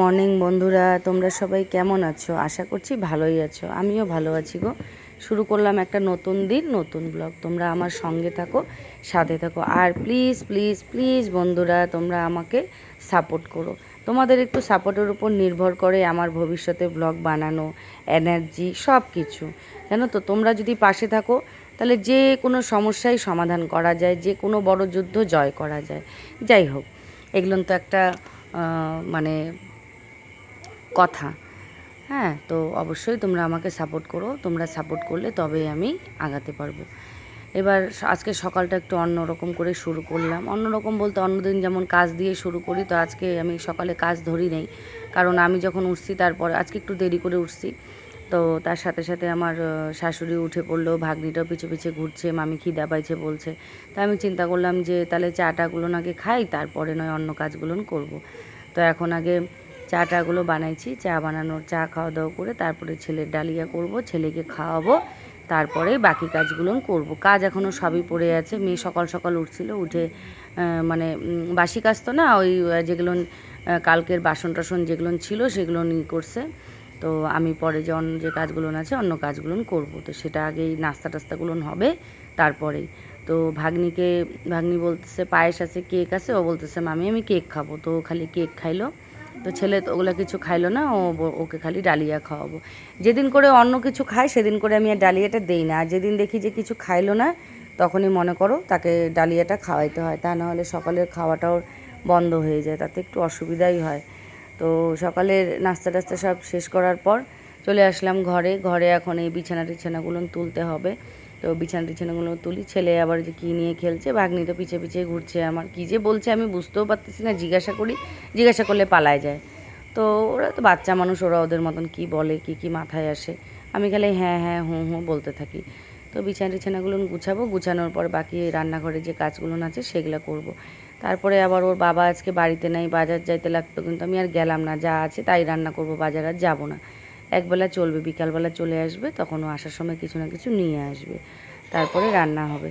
Morning বন্ধুরা, তোমরা সবাই কেমন আছো? আশা করছি ভালোই আছো। আমিও ভালো আছি গো। শুরু করলাম একটা নতুন দিন, নতুন ব্লগ তোমরা আমার সঙ্গে থাকো, সাথে থাকো। আর প্লিজ প্লিজ প্লিজ বন্ধুরা, তোমরা আমাকে সাপোর্ট করো। তোমাদের একটু সাপোর্টের উপর নির্ভর করে আমার ভবিষ্যতে ব্লগ বানানো এনার্জি সব কিছু জানো তো, তোমরা যদি পাশে থাকো, তাহলে যে কোনো সমস্যাই সমাধান করা যায়, যে কোনো বড় যুদ্ধ জয় করা যায়। যাই হোক, এগুলো তো একটা মানে কথা। হ্যাঁ তো অবশ্যই তোমরা আমাকে সাপোর্ট করো। তোমরা সাপোর্ট করলে তবেই আমি আগাতে পারব। এবার আজকে সকালটা একটু অন্যরকম করে শুরু করলাম। অন্যরকম বলতে অন্যদিন যেমন কাজ দিয়ে শুরু করি, তো আজকে আমি সকালে কাজ ধরি নেই। কারণ আমি যখন উঠছি তারপরে, আজকে একটু দেরি করে উঠছি। তো তার সাথে সাথে আমার শাশুড়ি উঠে পড়ল, ভাগ্নিটাও পিছে পিছে ঘুরছে, মামি খিদা পাইছে বলছে। তা আমি চিন্তা করলাম যে, তাহলে চাটাগুলো আগে খাই, তারপরে নয় অন্য কাজগুলো করব। তো এখন আগে চা টাগুলো বানাইছি, চা বানানোর, চা খাওয়া দাওয়া করে তারপরে ছেলের ডালিয়া করব, ছেলেকে খাওয়াবো, তারপরে বাকি কাজগুলো করব। কাজ এখনও সবই পড়ে আছে, মেয়ে সকাল সকাল উঠছিল, উঠে মানে বাসি কাজ তো না, ওই যেগুলো কালকের বাসন টাসন যেগুলো ছিল সেগুলো করছে। তো আমি পরে যে অন্য যে কাজগুলো আছে, অন্য কাজগুলো করব। তো সেটা আগেই নাস্তা টাস্তাগুলো হবে, তারপরেই। তো ভাগ্নিকে, ভাগ্নি বলতেছে, পায়েস আছে, কেক আছে। ও বলতেছে, মামি, আমি কেক খাব। তো খালি কেক খাইলো। তো ছেলে তো ওগুলো কিছু খাইলো না, ও ওকে খালি ডালিয়া খাওয়াবো। যেদিন করে অন্য কিছু খায়, সেদিন করে আমি আর ডালিয়াটা দেই না। আর যেদিন দেখি যে কিছু খাইলো না, তখনই মনে করো তাকে ডালিয়াটা খাওয়াইতে হয়। তা নাহলে সকালের খাওয়াটাও বন্ধ হয়ে যায়, তাতে একটু অসুবিধাই হয়। তো সকালের নাস্তা টাস্তা সব শেষ করার পর চলে আসলাম ঘরে। ঘরে এখন এই বিছানা টিছানাগুলো তুলতে হবে। তো বিছানা টিছানাগুলো তুলি, ছেলে আবার যে কী নিয়ে খেলছে, ভাগ্নি তো পিছে পিছে ঘুরছে আমার। কী যে বলছে আমি বুঝতেও পারতেছি না, জিজ্ঞাসা করি, জিজ্ঞাসা করলে পালায় যায়। তো ওরা তো বাচ্চা মানুষ, ওরা ওদের মতন কি বলে, কি কি মাথায় আসে। আমি খালি হ্যাঁ হ্যাঁ হুঁ হুঁ বলতে থাকি। তো বিছানা টিছানাগুলো গুছাবো, গুছানোর পর বাকি রান্নাঘরে যে কাজগুলো আছে সেগুলো করব। তারপরে আবার ওর বাবা আজকে বাড়িতে নাই, বাজার যাইতে লাগতো, কিন্তু আমি আর গেলাম না, যা আছে তাই রান্না করব, বাজার আর যাব না। একবেলা চলবে, বিকালবেলা চলে আসবে তখনও আসার সময় কিছু না কিছু নিয়ে আসবে। তারপরে রান্না হবে।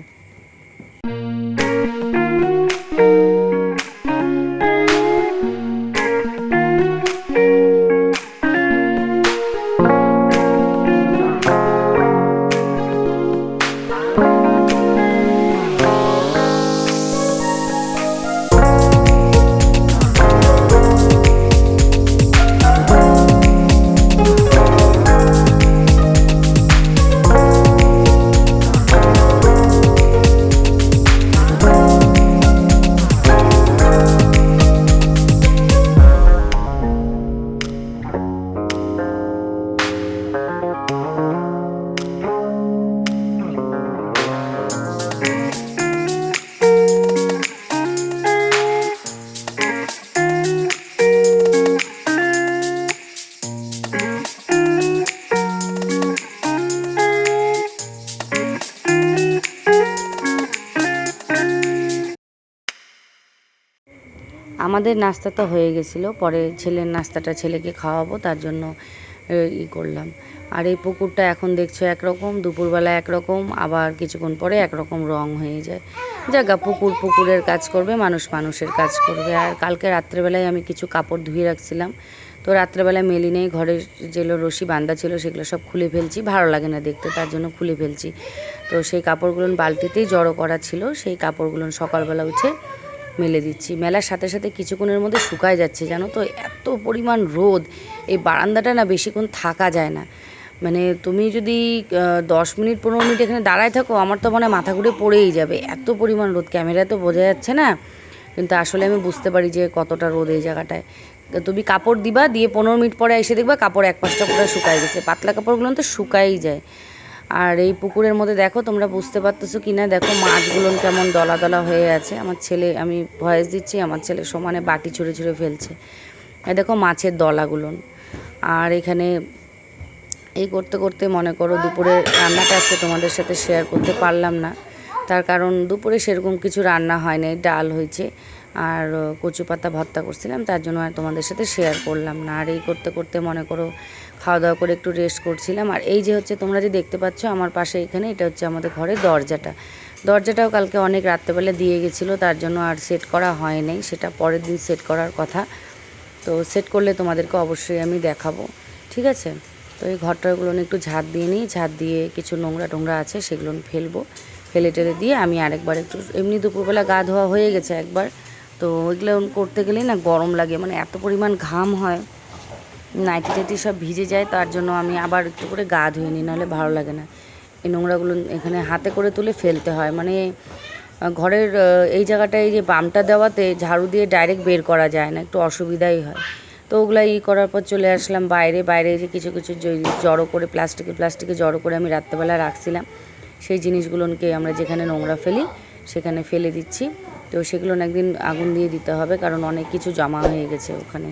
আমাদের নাস্তা তো হয়ে গেছিল, পরে ছেলের নাস্তাটা ছেলেকে খাওয়াবো, তার জন্য ই করলাম। আর এই পুকুরটা এখন দেখছ একরকম, দুপুরবেলা একরকম, আবার কিছুক্ষণ পরে একরকম রং হয়ে যায়। জায়গা পুকুর পুকুরের কাজ করবে, মানুষ মানুষের কাজ করবে। আর কালকে রাত্রেবেলায় আমি কিছু কাপড় ধুয়ে রাখছিলাম। তো রাত্রেবেলা মেলি নেই, ঘরে যেগুলো রশি বান্ধা ছিল, সেগুলো সব খুলে ফেলছি। ভালো লাগে না দেখতে, তার জন্য খুলে ফেলছি। তো সেই কাপড়গুলো বালতিতেই জড়ো করা ছিল, সেই কাপড়গুলো সকালবেলা উঠে মেলে দিচ্ছি। মেলার সাথে সাথে কিছুক্ষণের মধ্যে শুকায় যাচ্ছে, জানো তো? এত পরিমাণ রোদ, এই বারান্দাটা না বেশিক্ষণ থাকা যায় না। মানে তুমি যদি দশ মিনিট, পনেরো মিনিট এখানে দাঁড়ায় থাকো, আমার তো মনে মাথা ঘুরে পড়েই যাবে। এত পরিমাণ রোদ, ক্যামেরায় তো বোঝা যাচ্ছে না। কিন্তু আসলে আমি বুঝতে পারি যে কতটা রোদ এই জায়গাটায়। তুমি কাপড় দিবা, দিয়ে পনেরো মিনিট পরে এসে দেখবা কাপড় এক পাঁচটা পুরো শুকায় গেছে। পাতলা কাপড়গুলো তো শুকাই যায়। আর এই পুকুরের মধ্যে দেখো, তোমরা বুঝতে পারতেছো কি না দেখো মাছগুলো কেমন দলা দলা হয়ে আছে। আমার ছেলে, আমি ভয়েস দিচ্ছি, আমার ছেলে সমানে বাটি ছুঁড়ে ছুঁড়ে ফেলছে। এই দেখো মাছের দলাগুলো। আর এখানে এই করতে করতে মনে করো দুপুরে রান্নাটা আজকে তোমাদের সাথে শেয়ার করতে পারলাম না। তার কারণ দুপুরে সেরকম কিছু রান্না হয় নাই, ডাল হয়েছে। আর কচু পাতা ভর্তা করছিলাম, তার জন্য আর তোমাদের সাথে শেয়ার করলাম না। আর এই করতে করতে মনে করো খাওয়া দাওয়া করে একটু রেস্ট করছিলাম। আর এই যে হচ্ছে তোমরা যে দেখতে পাচ্ছ, আমার পাশে এখানে এটা হচ্ছে আমাদের ঘরের দরজাটা। দরজাটাও কালকে অনেক রাত্রেবেলা দিয়ে গেছিল, তার জন্য আর সেট করা হয় নাই। সেটা পরের দিন সেট করার কথা। তো সেট করলে তোমাদেরকে অবশ্যই আমি দেখাবো। ঠিক আছে? তো এই ঘরটাগুলো একটু ঝাঁট দিয়ে নিই। ঝাঁট দিয়ে কিছু নোংরা টোংরা আছে, সেগুলো ফেলব। ফেলে টেলে দিয়ে আমি আরেকবার একটু, এমনি দুপুরবেলা গা ধোয়া হয়ে গেছে একবার। তো ওইগুলো করতে গেলেই না গরম লাগে মানে এত পরিমাণ ঘাম হয়। নাইটি টাইটি সব ভিজে যায়, তার জন্য আমি আবার একটু করে গা ধুয়ে নিই, নাহলে ভালো লাগে না। এই নোংরাগুলো এখানে হাতে করে তুলে ফেলতে হয় মানে ঘরের এই জায়গাটায় যে বামটা দেওয়াতে ঝাড়ু দিয়ে ডাইরেক্ট বের করা যায় না, একটু অসুবিধাই হয়। তো ওগুলা ই করার পর চলে আসলাম বাইরে বাইরে যে কিছু কিছু জড়ো করে প্লাস্টিকে প্লাস্টিকে জড়ো করে আমি রাত্রেবেলা রাখছিলাম। সেই জিনিসগুলোকে আমরা যেখানে নোংরা ফেলি, সেখানে ফেলে দিচ্ছি। তো সেগুলো একদিন আগুন দিয়ে দিতে হবে কারণ অনেক কিছু জমা হয়ে গেছে ওখানে।